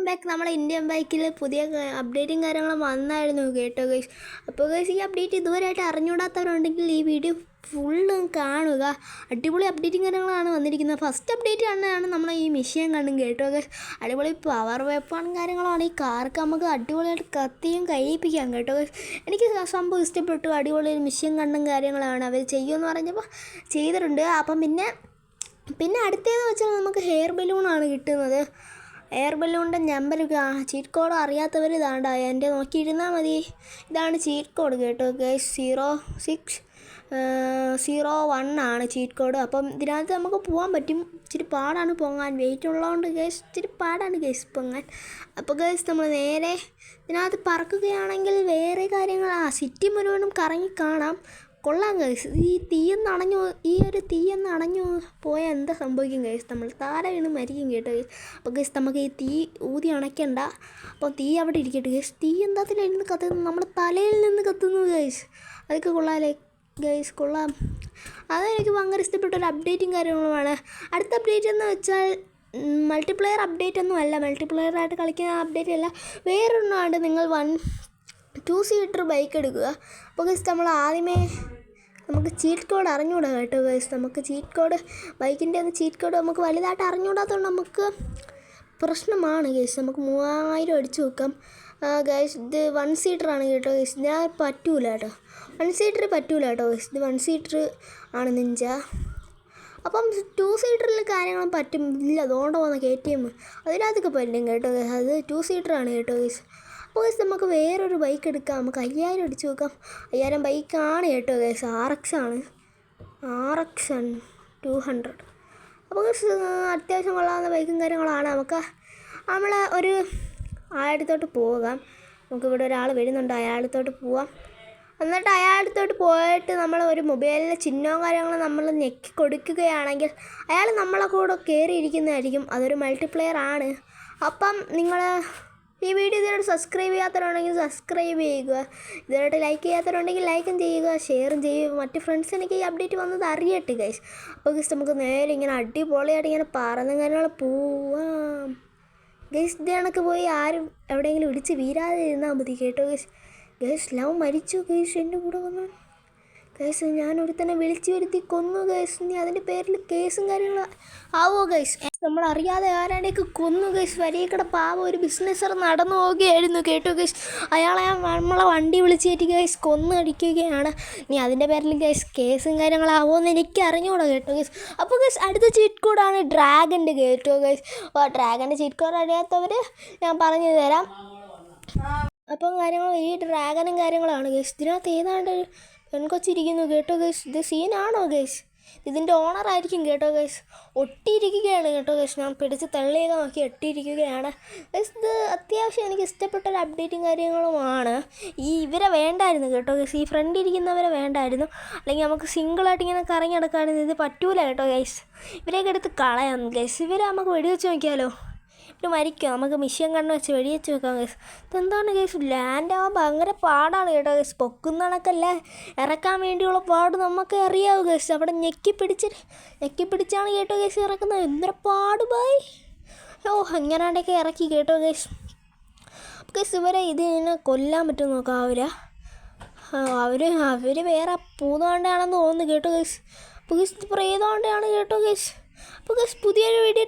Welcome back നമ്മളെ Indian ബൈക്കിൽ പുതിയ അപ്ഡേറ്റും കാര്യങ്ങളും വന്നായിരുന്നു കേട്ടോ ഗൈസ് അപ്പോൾ ഗൈസ് ഈ അപ്ഡേറ്റ് ഇതുവരെയായിട്ട് അറിഞ്ഞുകൂടാത്തവരുണ്ടെങ്കിൽ ഈ വീഡിയോ ഫുള്ളും കാണുക. അടിപൊളി അപ്ഡേറ്റും കാര്യങ്ങളാണ് വന്നിരിക്കുന്നത്. ഫസ്റ്റ് അപ്ഡേറ്റ് ആണ് നമ്മൾ ഈ മെഷീൻ കണ്ടും കേട്ടോ ഗൈസ് അടിപൊളി പവർ വെപ്പൺ കാര്യങ്ങളാണ്. ഈ കാർക്ക് നമുക്ക് അടിപൊളിയായിട്ട് കത്തിയും കഴിയിപ്പിക്കാം കേട്ടോ ഗൈസ് എനിക്ക് സംഭവം ഇഷ്ടപ്പെട്ടു. അടിപൊളി മെഷീൻ കണ്ടും കാര്യങ്ങളാണ് അവർ ചെയ്യുമെന്ന് പറഞ്ഞപ്പോൾ ചെയ്തിട്ടുണ്ട്. അപ്പം പിന്നെ പിന്നെ അടുത്തതെന്ന് വെച്ചാൽ നമുക്ക് ഹെയർ ബലൂണാണ് കിട്ടുന്നത്. എയർ ബലൂണിന്റെ നമ്പർ ചീറ്റ് കോഡ് അറിയാത്തവർ ഇതാണ്ട എന്റെ നോക്കിയിരുന്നാൽ മതി. ഇതാണ് ചീറ്റ് കോഡ് കേട്ടോ guys zero six zero one ആണ് ചീറ്റ് കോഡ് അപ്പം ഇതിനകത്ത് നമുക്ക് പോകാൻ പറ്റും. ഇച്ചിരി പാടാണ് പൊങ്ങാൻ. വെയിറ്റ് ഉള്ളതുകൊണ്ട് ഗൈസ് ഇച്ചിരി പാടാണ് ഗൈസ് പൊങ്ങാൻ. അപ്പോൾ ഗൈസ് നമ്മൾ നേരെ ഇതിനകത്ത് പറക്കുകയാണെങ്കിൽ വേറെ കാര്യങ്ങൾ ആ സിറ്റി മുഴുവനും കറങ്ങി കാണാം. കൊള്ളാം ഗൈസ് ഈ തീയെന്ന് അണഞ്ഞു ഈ ഒരു തീയെന്ന് അണഞ്ഞു പോയാൽ എന്താ സംഭവിക്കും ഗൈസ് നമ്മൾ താര വീണ് മരിക്കും കേട്ടോ ഗൈസ് അപ്പോൾ ഗൈസ് നമുക്ക് ഈ തീ ഊതി അണയ്ക്കണ്ട. അപ്പോൾ തീ അവിടെ ഇരിക്കട്ടെ ഗൈസ് തീ എന്താത്തിലിരുന്ന് കത്തുന്നു നമ്മുടെ തലയിൽ നിന്ന് കത്തുന്നു ഗൈസ് അതൊക്കെ കൊള്ളാലേ ഗൈസ് കൊള്ളാം. അതെനിക്ക് ഭയങ്കര ഇഷ്ടപ്പെട്ട ഒരു അപ്ഡേറ്റും കാര്യങ്ങളുമാണ്. അടുത്ത അപ്ഡേറ്റ് എന്ന് വെച്ചാൽ മൾട്ടിപ്ലെയർ അപ്ഡേറ്റ് ഒന്നും അല്ല. മൾട്ടിപ്ലെയർ ആയിട്ട് കളിക്കുന്ന അപ്ഡേറ്റ് അല്ല. വേറൊരെണ്ണമാണ് നിങ്ങൾ വൺ ടു സീറ്റർ ബൈക്ക് എടുക്കുക. അപ്പോൾ ഗൈസ് നമ്മൾ ആദ്യമേ നമുക്ക് ചീറ്റ് കോഡ് അറിഞ്ഞുകൂടാ കേട്ടോ ഗൈസ് നമുക്ക് ചീറ്റ് കോഡ് ബൈക്കിന്റെ ഒന്ന് ചീറ്റ് കോഡ് നമുക്ക് വലുതായിട്ട് അറിഞ്ഞുകൂടാത്തതുകൊണ്ട് നമുക്ക് പ്രശ്നമാണ് ഗൈസ് നമുക്ക് മൂവായിരം അടിച്ചു വെക്കാം. ഗൈസ് ഇത് വൺ സീറ്ററാണ് കേട്ടോ ഗൈസ് ഞാൻ പറ്റൂല കേട്ടോ. വൺ സീറ്റർ പറ്റൂല കേട്ടോ ഗൈസ് ഇത് വൺ സീറ്റർ ആണ് നിഞ്ച അപ്പം ടു സീറ്ററിൽ കാര്യങ്ങളും പറ്റും. ഇല്ല അതുകൊണ്ട് പോകുന്ന കെ ടി എം അതിനകത്തൊക്കെ പറ്റും കേട്ടോ ഗൈസ് അത് ടു സീറ്ററാണ് കേട്ടോ ഗൈസ് അപ്പോൾ നമുക്ക് വേറൊരു ബൈക്ക് എടുക്കാം. നമുക്ക് അയ്യായിരം അടിച്ച് നോക്കാം. അയ്യായിരം ബൈക്കാണ് കേട്ടോ ഗൈസ്. ആർ എക്സ് ആണ്. ആർ എക്സ് ആണ്. ടു ഹൺഡ്രഡ് അപ്പോൾ അത്യാവശ്യം കൊള്ളാവുന്ന ബൈക്കും കാര്യങ്ങളാണ് നമുക്ക്. നമ്മൾ ഒരു ആയിരത്തോട്ട് പോകാം. നമുക്കിവിടെ ഒരാൾ വരുന്നുണ്ട്. അയാളത്തോട്ട് പോവാം. എന്നിട്ട് അയാളത്തോട്ട് പോയിട്ട് നമ്മൾ ഒരു മൊബൈലിലെ ചിഹ്നവും കാര്യങ്ങളും നമ്മൾ ഞെക്കി കൊടുക്കുകയാണെങ്കിൽ അയാൾ നമ്മളെ കൂടെ കയറിയിരിക്കുന്നതായിരിക്കും അതൊരു മൾട്ടിപ്ലെയർ ആണ്. അപ്പം നിങ്ങൾ ഈ വീഡിയോ ഇതുവരെ സബ്സ്ക്രൈബ് ചെയ്യാത്തവരുണ്ടെങ്കിൽ സബ്സ്ക്രൈബ് ചെയ്യുക. ഇതുവരെ ലൈക്ക് ചെയ്യാത്തവരുണ്ടെങ്കിൽ ലൈക്കും ചെയ്യുക ഷെയറും ചെയ്യുക. മറ്റ് ഫ്രണ്ട്സിനൊക്കെ ഈ അപ്ഡേറ്റ് വന്നത് അറിയട്ടെ ഗൈസ് അപ്പോൾ ഗൈസ് നമുക്ക് നേരെ ഇങ്ങനെ അടിപൊളിയായിട്ട് ഇങ്ങനെ പറന്ന് കാര്യങ്ങൾ പോവാം. ഗൈസ് ഇതേണക്ക് പോയി ആരും എവിടെയെങ്കിലും ഇടിച്ച് വീരാതെ ഇരുന്നാൽ മതി കേട്ടോ ഗൈസ് ഗൈസ് ലവ് മരിച്ചു. ഗൈസ് എന്റെ കൂടെ വന്നു. ഗൈസ് ഞാൻ ഒരുത്തനെ വിളിച്ചു വരുത്തി കൊന്നു ഗൈസ്. നീ അതിന്റെ പേരിൽ കേസും കാര്യങ്ങളും ആവോ ഗൈസ്? നമ്മൾ അറിയാതെ ആരാണ്ടേക്ക് കൊന്നു ഗൈസ്? വരിയക്കട പാവം ഒരു ബിസിനസ്സർ നടന്നു പോവുകയായിരുന്നു. കേട്ടോ ഗൈസ്? അയാളെ നമ്മളെ വണ്ടി വിളിച്ചേറ്റി ഗൈസ് കൊന്നു അടിക്കുകയാണ്. നീ അതിന്റെ പേരിൽ ഗൈസ് കേസും കാര്യങ്ങളാവോ എന്ന് എനിക്ക് അറിഞ്ഞുകൂടാ കേട്ടോ ഗൈസ്. അപ്പോൾ ഗൈസ് അടുത്ത ചീറ്റ് കോഡാണ് ഡ്രാഗന്റെ കേട്ടോ ഗൈസ്. അപ്പോൾ ഡ്രാഗന്റെ ചീറ്റ് കോഡ് അറിയാത്തവർ ഞാൻ പറഞ്ഞു തരാം. അപ്പം കാര്യങ്ങൾ ഈ ഡ്രാഗനും കാര്യങ്ങളാണ് ഗൈസ്. ഇതിനകത്ത് ഏതാണ്ട് പെൺകൊച്ചിരിക്കുന്നു. കേട്ടോ ഗൈസ് ഇത് സീനാണോ ഗൈസ് ഇതിന്റെ ഓണറായിരിക്കും കേട്ടോ ഗൈസ് ഒട്ടിയിരിക്കുകയാണ് കേട്ടോ ഗൈസ് ഞാൻ പിടിച്ച് തള്ളിയൊക്കെ നോക്കി ഒട്ടിയിരിക്കുകയാണ്. ഗൈസ് ഇത് അത്യാവശ്യം എനിക്ക് ഇഷ്ടപ്പെട്ട ഒരു അപ്ഡേറ്റും കാര്യങ്ങളുമാണ്. ഈ ഇവരെ വേണ്ടായിരുന്നു കേട്ടോ ഗൈസ് ഈ ഫ്രണ്ട് ഇരിക്കുന്നവരെ വേണ്ടായിരുന്നു. അല്ലെങ്കിൽ നമുക്ക് സിംഗിളായിട്ട് ഇങ്ങനെ കറങ്ങി നടക്കാനും ഇത് പറ്റൂല കേട്ടോ ഗൈസ് ഇവരെയൊക്കെ എടുത്ത് കളയാം ഗൈസ് ഇവരെ നമുക്ക് വെടിവെച്ച് നോക്കിയാലോ? ഇത് മരിക്കും. നമുക്ക് മിഷ്യൻ കണ്ണ് വെച്ച് വെടിവെച്ച് വെക്കാം കേസ് ഇതെന്താണ് കേസ് ലാൻഡ് ആവാൻ ഭയങ്കര പാടാണ് കേട്ടോ കേസ് പൊക്കുന്ന കണക്കല്ലേ ഇറക്കാൻ വേണ്ടിയുള്ള പാട് നമുക്ക് അറിയാവൂ കേസ് അവിടെ ഞെക്കി പിടിച്ച് ഞെക്കി പിടിച്ചാണ് കേട്ടോ കേസ് ഇറക്കുന്നത്. എന്തൊരു പാട് ബായ് ഓ അങ്ങനാണ്ടൊക്കെ ഇറക്കി കേട്ടോ കേസ് കേസ് ഇവരെ ഇതിനെ കൊല്ലാൻ പറ്റും നോക്കാം അവർ അവർ അവർ വേറെ പൂന്നുകൊണ്ടാണെന്ന് തോന്നുന്നു കേട്ടോ കേസ് അപ്പോൾ കേസ് പ്രേതോണ്ടാണ് കേട്ടോ കേസ് അപ്പോൾ കേസ് പുതിയൊരു വീഡിയോ